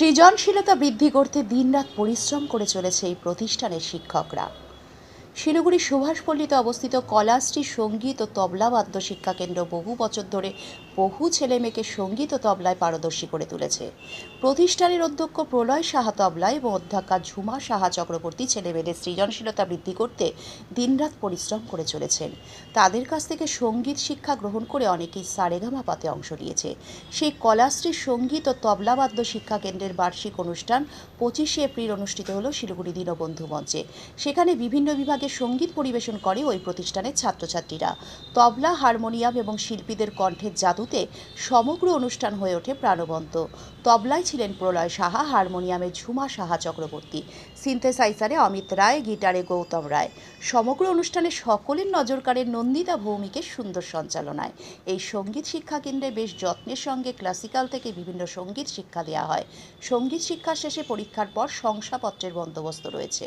সৃজনশীলতা বৃদ্ধি করতে দিনরাত পরিশ্রম করে চলেছে এই প্রতিষ্ঠানের শিক্ষকরা। শিলিগুড়ি সুভাষপল্লীতে অবস্থিত কলাশ্রী সংগীত ও তবলা বাদ্য শিক্ষা কেন্দ্র বহু বছর ধরে বহু ছেলে মেয়েকে সংগীত ও তবলায় পারদর্শী করে তুলেছে। প্রতিষ্ঠানের অধ্যক্ষ প্রলয় সাহা তবলা এবং অধ্যক্ষা ঝুমা সাহা চক্রবর্তী ছেলেমেয়েদের সৃজনশীলতা বৃদ্ধি করতে দিনরাত পরিশ্রম করে চলেছেন। তাদের কাছ থেকে সংগীত শিক্ষা গ্রহণ করে অনেকেই সারেগামা পাতে অংশ নিয়েছে। সেই কলাশ্রী সংগীত ও তবলাবাদ্য শিক্ষা কেন্দ্রের বার্ষিক অনুষ্ঠান পঁচিশে এপ্রিল অনুষ্ঠিত হলো শিলিগুড়ি দীনবন্ধু মঞ্চে। সেখানে বিভিন্ন বিভাগে সংগীত পরিবেশন করে ওই প্রতিষ্ঠানের ছাত্রছাত্রীরা। তবলা, হারমোনিয়াম এবং শিল্পীদের কণ্ঠের জাদুতে সমগ্র অনুষ্ঠান হয়ে ওঠে প্রাণবন্ত। তবলায় ছিলেন প্রলয় সাহা, হারমোনিয়ামে ঝুমা সাহা চক্রবর্তী, সিনথেসাইজারে অমিত রায়, গিটারে গৌতম রায়। সমগ্র অনুষ্ঠানে সকলের নজর কাড়ে নন্দিতা ভৌমিকের সুন্দর সঞ্চালনায়। এই সংগীত শিক্ষা কেন্দ্রে বেশ যত্নের সঙ্গে ক্লাসিক্যাল থেকে বিভিন্ন সংগীত শিক্ষা দেওয়া হয়। সংগীত শিক্ষা শেষে পরীক্ষার পর শংসাপত্রের বন্দোবস্ত রয়েছে।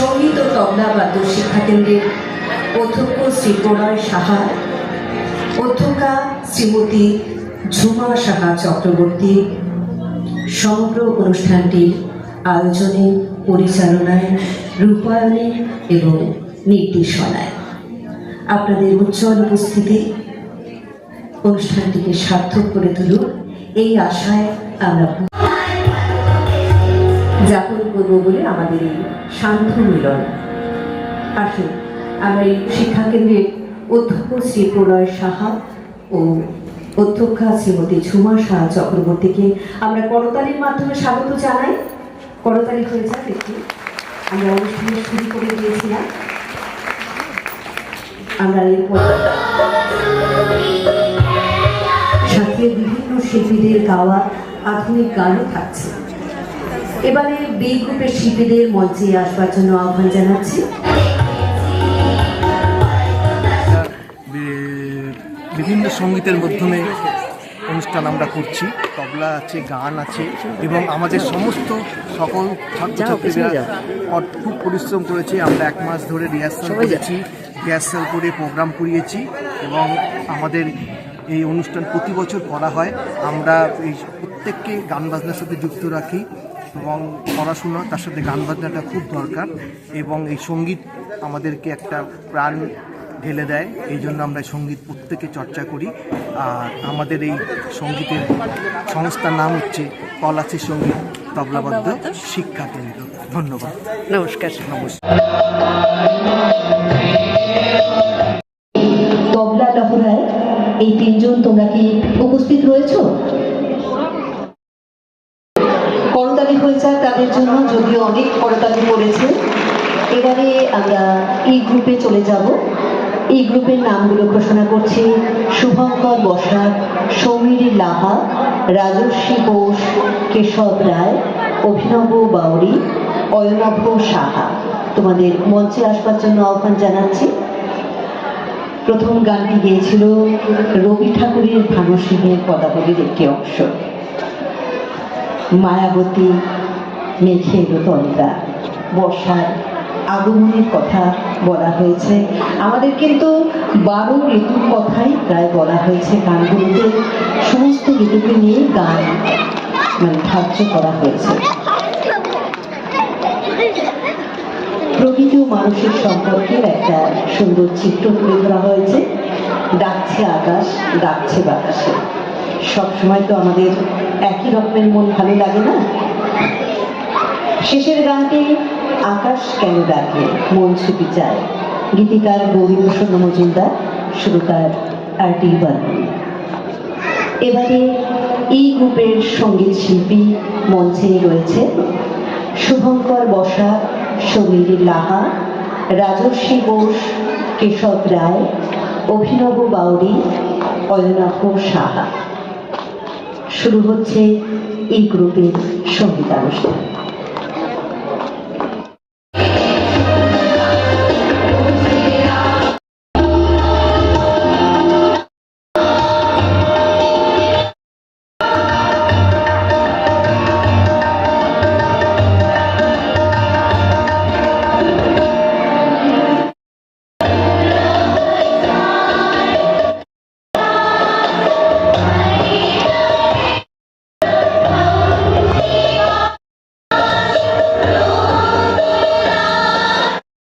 সংগীত তবলা বাদ্য শিক্ষা কেন্দ্রের অধ্যক্ষ শ্রী প্রণয় সাহা, অধ্যক্ষা শ্রীমতী ঝুমা সাহা চক্রবর্তী, সমগ্র অনুষ্ঠানটির আয়োজনে, পরিচালনায়, রূপায়ণে এবং নির্দেশনায়। আপনাদের উজ্জ্বল উপস্থিতি, অনুষ্ঠানটিকে সার্থক করে তুলুক এই আশায় আমরা যাপন করব বলে আমাদের এই শান্ত মিলন। আসুন, আমরা এই শিক্ষাকেন্দ্রের অধ্যক্ষ শ্রী প্রলয় সাহা ও অধ্যক্ষা শ্রীমতী ঝুমা সাহা চক্রবর্তীকে আমরা করতালির মাধ্যমে স্বাগত জানাই। করতালি হয়ে যাক একটু, আমরা অনুষ্ঠানে শুরু করে দিয়েছিলাম। আমরা এরপর সাথে বিভিন্ন শিল্পীদের গাওয়া আধুনিক গানও থাকছে। এবারে বি গ্রুপের শিল্পীদের মঞ্চে আসবার জন্য আহ্বান জানাচ্ছি। বিভিন্ন সঙ্গীতের মাধ্যমে অনুষ্ঠান আমরা করছি। তবলা আছে গান আছে এবং আমাদের সমস্ত সকল ছাত্রছাত্রীরা খুব পরিশ্রম করেছে। আমরা এক মাস ধরে রিহার্সাল করেছি রিহার্সাল করে প্রোগ্রাম করিয়েছি এবং আমাদের এই অনুষ্ঠান প্রতি বছর করা হয়। আমরা এই প্রত্যেককে গান বাজনার সাথে যুক্ত রাখি। এবং পড়াশোনা তার সাথে গান বাজনাটা খুব দরকার এবং এই সংগীত আমাদেরকে একটা প্রাণ ঢেলে দেয়। এই জন্য আমরা সংগীত প্রত্যেকে চর্চা করি। আর আমাদের এই সঙ্গীতের সংস্থার নাম হচ্ছে কলাচি সংগীত তবলাবদ্ধ শিক্ষা কেন্দ্র। ধন্যবাদ। নমস্কার। নমস্কার তবলা লহরায় এই তিনজন তোমরা কি উপস্থিত রয়েছ? হয়ে যাক তাদের জন্য যদিও অনেক করতালি পড়েছে। এবারে আমরা এই গ্রুপে চলে যাব। এই গ্রুপের নামগুলো ঘোষণা করছি। শুভঙ্কর বসাক, সমীর লাহা রাজস্বী বোস কেশব রায়, অভিনব বাউরি, অয়নভ সাহা। তোমাদের মঞ্চে আসবার জন্য আহ্বান জানাচ্ছি। প্রথম গানটি গেয়েছিল রবি ঠাকুরের ভানু সিংহের পদাবলীর একটি অংশ। মায়াবতী মেঘে এলো তন্দ্রা। বর্ষার আগমনের কথা বলা হয়েছে। আমাদের কিন্তু বারো ঋতুর কথাই প্রায় বলা হয়েছে গানগুলোতে। সমস্ত ঋতুকে নিয়ে গান মানে ধার্য করা হয়েছে। প্রকৃতি ও মানুষের সম্পর্কের একটা সুন্দর চিত্র তুলে ধরা হয়েছে। ডাকছে আকাশ, ডাকছে বাতাসে। সবসময় তো আমাদের একই রকমের মন ভালো লাগে না? শেষের গানটি আকাশ কেন ডাকে? মন ছুটি চায়। গীতিকার গৌরীভূষণ মজুমদার, সুরকার আর বর্মন। এবারে এই গ্রুপের সংগীত শিল্পী মঞ্চে রয়েছে শুভঙ্কর বসা, সমীর লাহা রাজস্বী বোস, কেশব রায়, অভিনব বাউরি অয়নাভ সাহা। শুরু হচ্ছে এই গ্রুপের সঙ্গীতানুষ্ঠান।